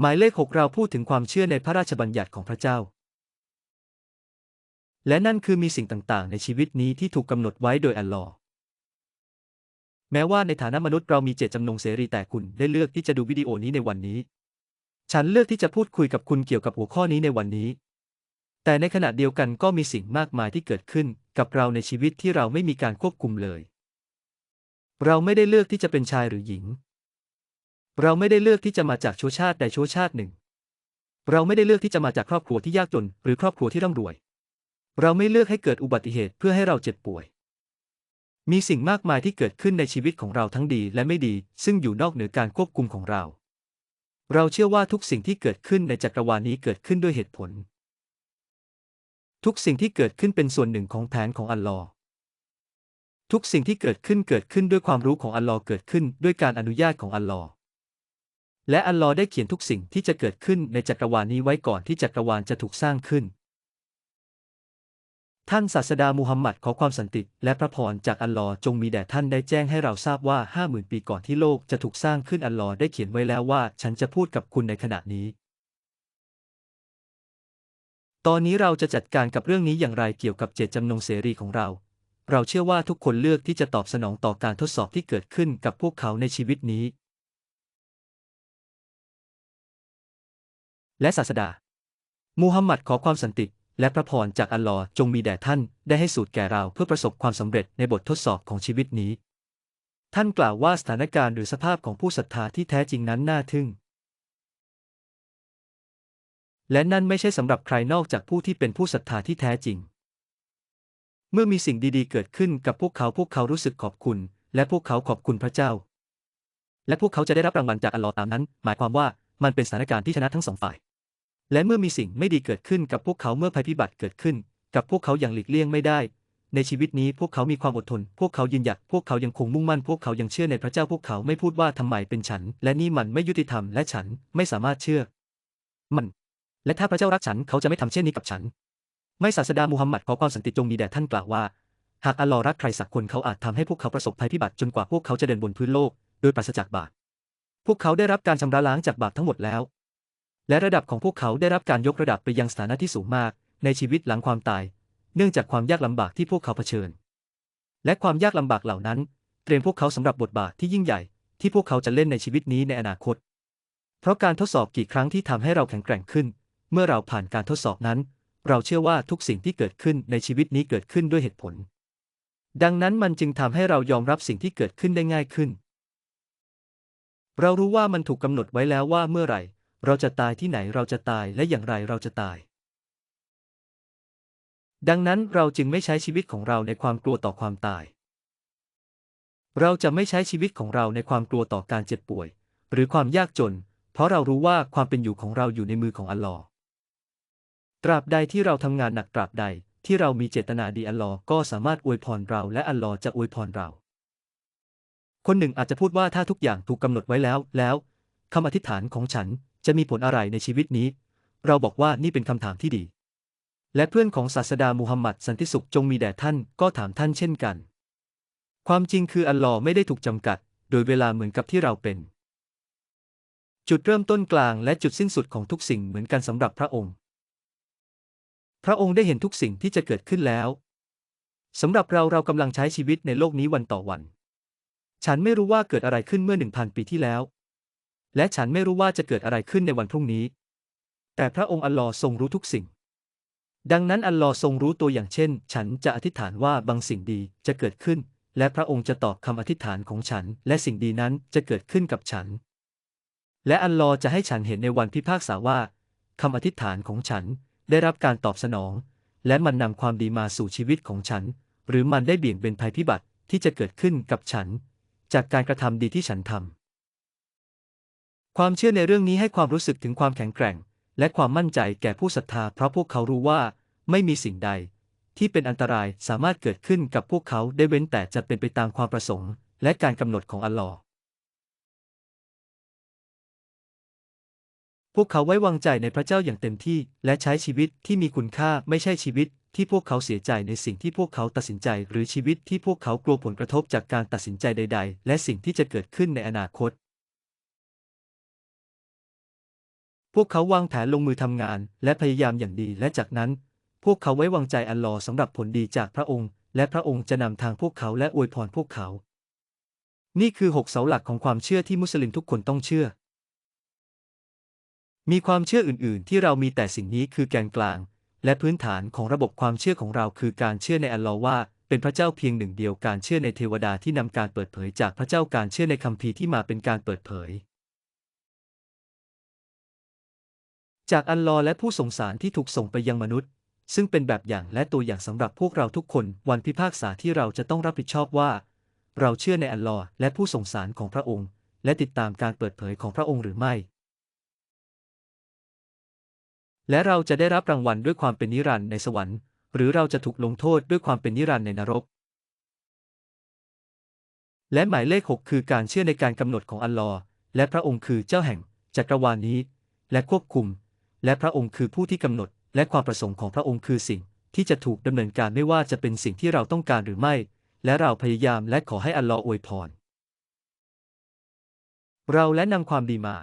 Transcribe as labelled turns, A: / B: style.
A: หมายเลขหกเราพูดถึงความเชื่อในพระราชบัญญัติของพระเจ้า และนั่นคือมีสิ่งต่างๆ ในชีวิตนี้ที่ถูกกำหนดไว้โดยอัลลอฮ์แม้ว่าในฐานะมนุษย์เรามีเจตจำนงเสรีแต่คุณได้เลือกที่จะดูวิดีโอนี้ในวันนี้ ฉันเลือกที่จะพูดคุยกับคุณเกี่ยวกับหัวข้อนี้ในวันนี้ แต่ในขณะเดียวกันก็มีสิ่งมากมายที่เกิดขึ้นกับเราในชีวิตที่เราไม่มีการควบคุมเลย เราไม่ได้เลือกที่จะเป็นชายหรือหญิง เราไม่ได้เลือกที่จะมาจากชนชาติใดชนชาติหนึ่ง เราไม่ได้เลือกที่จะมาจากครอบครัวที่ยากจน หรือครอบครัวที่ร่ำรวย เราไม่เลือกให้เกิดอุบัติเหตุเพื่อให้เราเจ็บป่วย มีสิ่งมากมายที่เกิดขึ้นในชีวิตของเราทั้งดีและไม่ดี ซึ่งอยู่นอกเหนือการควบคุมของเรา เราเชื่อว่าทุกสิ่งที่เกิดขึ้นในจักรวาลนี้เกิดขึ้นด้วยเหตุผล ทุกสิ่งที่เกิดขึ้นเป็นส่วนหนึ่งของแผนของอัลลอฮ์ทุกสิ่งที่เกิดขึ้นเกิดขึ้นด้วยความรู้ของอัลลอฮ์เกิดขึ้นด้วยการอนุญาตของอัลลอฮ์ และอัลลอฮ์ได้เขียนทุกสิ่งที่จะเกิดขึ้นในจักรวาลนี้ไว้ก่อนที่จักรวาลจะถูกสร้างขึ้น ท่านศาสดามูฮัมหมัดขอความสันติและพระพรจากอัลลอฮ์จงมีแด่ท่านได้แจ้งให้เราทราบว่าห้าหมื่นปีก่อนที่โลกจะถูกสร้างขึ้นอัลลอฮ์ได้เขียนไว้แล้วว่า ฉันจะพูดกับคุณในขณะนี้ ตอนนี้เราจะจัดการกับเรื่องนี้อย่างไรเกี่ยวกับเจตจำนงเสรีของเรา เราเชื่อว่าทุกคนเลือกที่จะตอบสนองต่อการทดสอบที่เกิดขึ้นกับพวกเขาในชีวิตนี้ และศาสดา มูฮัมหมัดขอความสันติ และพระพรจากอัลลอฮ์จงมีแด่ท่านได้ให้สูตรแก่เราเพื่อประสบความสำเร็จในบททดสอบของชีวิตนี้ ท่านกล่าวว่าสถานการณ์หรือสภาพของผู้ศรัทธาที่แท้จริงนั้นน่าทึ่ง และนั่นไม่ใช่สำหรับใครนอกจากผู้ที่เป็นผู้ศรัทธาที่แท้จริง เมื่อมีสิ่งดีๆ เกิดขึ้นกับพวกเขาพวกเขารู้สึกขอบคุณ และพวกเขาขอบคุณพระเจ้าและพวกเขาจะได้รับรางวัลจากอัลลอฮ์ตามนั้น หมายความว่ามันเป็นสถานการณ์ที่ชนะทั้งสองฝ่าย และเมื่อมีสิ่งไม่ดีเกิดขึ้นกับพวกเขาเมื่อภัยพิบัติเกิดขึ้น กับพวกเขาอย่างหลีกเลี่ยงไม่ได้ ในชีวิตนี้พวกเขามีความอดทน พวกเขายืนหยัดพวกเขายังคงมุ่งมั่น พวกเขายังเชื่อในพระเจ้าพวกเขาไม่พูดว่าทำไมเป็นฉัน และนี่มันไม่ยุติธรรมและฉันไม่สามารถเชื่อ มัน และถ้าพระเจ้ารักฉันเขาจะไม่ทำเช่นนี้กับฉัน ไม่ศาสดามูฮัมหมัดขอความสันติจงมีแด่ท่านกล่าวว่า หากอัลลอฮ์รักใครสักคนเขาอาจทำให้พวกเขาประสบภัยพิบัติจนกว่าพวกเขาจะเดินบนพื้นโลก โดยปราศจากบาปพวกเขาได้รับการชำระล้างจากบาปทั้งหมดแล้ว และระดับของพวกเขาได้รับการยกระดับไปยังสถานะที่สูงมาก ในชีวิตหลังความตาย เนื่องจากความยากลำบากที่พวกเขาเผชิญ และความยากลำบากเหล่านั้น เตรียมพวกเขาสำหรับบทบาทที่ยิ่งใหญ่ ที่พวกเขาจะเล่นในชีวิตนี้ในอนาคต เพราะการทดสอบกี่ครั้งที่ทำให้เราแข็งแกร่งขึ้น เมื่อเราผ่านการทดสอบนั้น เราเชื่อว่าทุกสิ่งที่เกิดขึ้นในชีวิตนี้เกิดขึ้นด้วยเหตุผล ดังนั้นมันจึงทำให้เรายอมรับสิ่งที่เกิดขึ้นได้ง่ายขึ้น เรารู้ว่ามันถูกกำหนดไว้แล้วว่าเมื่อไหร่ เราจะตายที่ไหนเราจะตายและอย่างไรเราจะตาย ดังนั้นเราจึงไม่ใช้ชีวิตของเราในความกลัวต่อความตาย เราจะไม่ใช้ชีวิตของเราในความกลัวต่อการเจ็บป่วย หรือความยากจน เพราะเรารู้ว่าความเป็นอยู่ของเราอยู่ในมือของอัลลอฮ์ตราบใดที่เราทำงานหนักตราบใดที่เรามีเจตนาดีอัลลอฮ์ก็สามารถอวยพรเราและอัลลอฮ์จะอวยพรเรา คนหนึ่งอาจจะพูดว่าถ้าทุกอย่างถูกกำหนดไว้แล้ว แล้วคำอธิษฐานของฉัน จะมีผลอะไรในชีวิตนี้ เราบอกว่านี่เป็นคำถามที่ดี และเพื่อนของศาสดามูฮัมหมัดสันติสุขจงมีแด่ท่านก็ถามท่านเช่นกัน ความจริงคืออัลลอฮ์ไม่ได้ถูกจำกัด โดยเวลาเหมือนกับที่เราเป็น จุดเริ่มต้นกลางและจุดสิ้นสุดของทุกสิ่งเหมือนกันสำหรับพระองค์ พระองค์ได้เห็นทุกสิ่งที่จะเกิดขึ้นแล้วสำหรับเราเรากำลังใช้ชีวิตในโลกนี้วันต่อวัน ฉันไม่รู้ว่าเกิดอะไรขึ้นเมื่อหนึ่งพันปีที่แล้ว และฉันไม่รู้ว่าจะเกิดอะไรขึ้นในวันพรุ่งนี้ แต่พระองค์อัลลอฮ์ทรงรู้ทุกสิ่ง ดังนั้นอัลลอฮ์ทรงรู้ตัวอย่างเช่น ฉันจะอธิษฐานว่าบางสิ่งดีจะเกิดขึ้น และพระองค์จะตอบคำอธิษฐานของฉัน และสิ่งดีนั้นจะเกิดขึ้นกับฉัน และอัลลอฮ์จะให้ฉันเห็นในวันพิพากษาว่าคำอธิษฐานของฉันได้รับการตอบสนอง และมันนำความดีมาสู่ชีวิตของฉัน หรือมันได้เบี่ยงเบนภัยพิบัติที่จะเกิดขึ้นกับฉัน จากการกระทำดีที่ฉันทำ ความเชื่อในเรื่องนี้ให้ความรู้สึกถึงความแข็งแกร่ง และความมั่นใจแก่ผู้ศรัทธา เพราะพวกเขารู้ว่า ไม่มีสิ่งใด ที่เป็นอันตรายสามารถเกิดขึ้นกับพวกเขาได้เว้นแต่จะเป็นไปตามความประสงค์ และการกำหนดของอัลลอฮ์พวกเขาไว้วางใจในพระเจ้าอย่างเต็มที่ และใช้ชีวิตที่มีคุณค่าไม่ใช่ชีวิต ที่พวกเขาเสียใจในสิ่งที่พวกเขาตัดสินใจ หรือชีวิตที่พวกเขากลัวผลกระทบจากการตัดสินใจใด ๆ และสิ่งที่จะเกิดขึ้นในอนาคต พวกเขาวางแผนลงมือทำงาน และพยายามอย่างดีและจากนั้น พวกเขาไว้วางใจอัลลอฮ์สำหรับผลดีจากพระองค์ และพระองค์จะนำทางพวกเขาและอวยพรพวกเขา นี่คือหกเสาหลักของความเชื่อที่มุสลิมทุกคนต้องเชื่อ มีความเชื่ออื่น ๆ ที่เรามีแต่สิ่งนี้คือแกนกลาง และพื้นฐานของระบบความเชื่อของเราคือการเชื่อในอัลลอฮ์ว่าเป็นพระเจ้าเพียงหนึ่งเดียวการเชื่อในเทวดาที่นำการเปิดเผยจากพระเจ้าการเชื่อในคัมภีร์ที่มาเป็นการเปิดเผย จากอัลลอฮ์และผู้ส่งสารที่ถูกส่งไปยังมนุษย์ ซึ่งเป็นแบบอย่างและตัวอย่างสำหรับพวกเราทุกคน วันพิพากษาที่เราจะต้องรับผิดชอบว่า เราเชื่อในอัลลอฮ์และผู้ส่งสารของพระองค์ และติดตามการเปิดเผยของพระองค์หรือไม่ และเราจะได้รับรางวัลด้วยความเป็นนิรันดร์ในสวรรค์ หรือเราจะถูกลงโทษด้วยความเป็นนิรันดร์ในนรก และหมายเลข 6 คือการเชื่อในการกำหนดของอัลลอฮ์และพระองค์คือเจ้าแห่งจักรวาลนี้ และควบคุม และพระองค์คือผู้ที่กำหนด และความประสงค์ของพระองค์คือสิ่ง ที่จะถูกดำเนินการไม่ว่าจะเป็นสิ่งที่เราต้องการหรือไม่ และเราพยายามและขอให้อัลลอฮ์อวยพร เราและนำความดีมา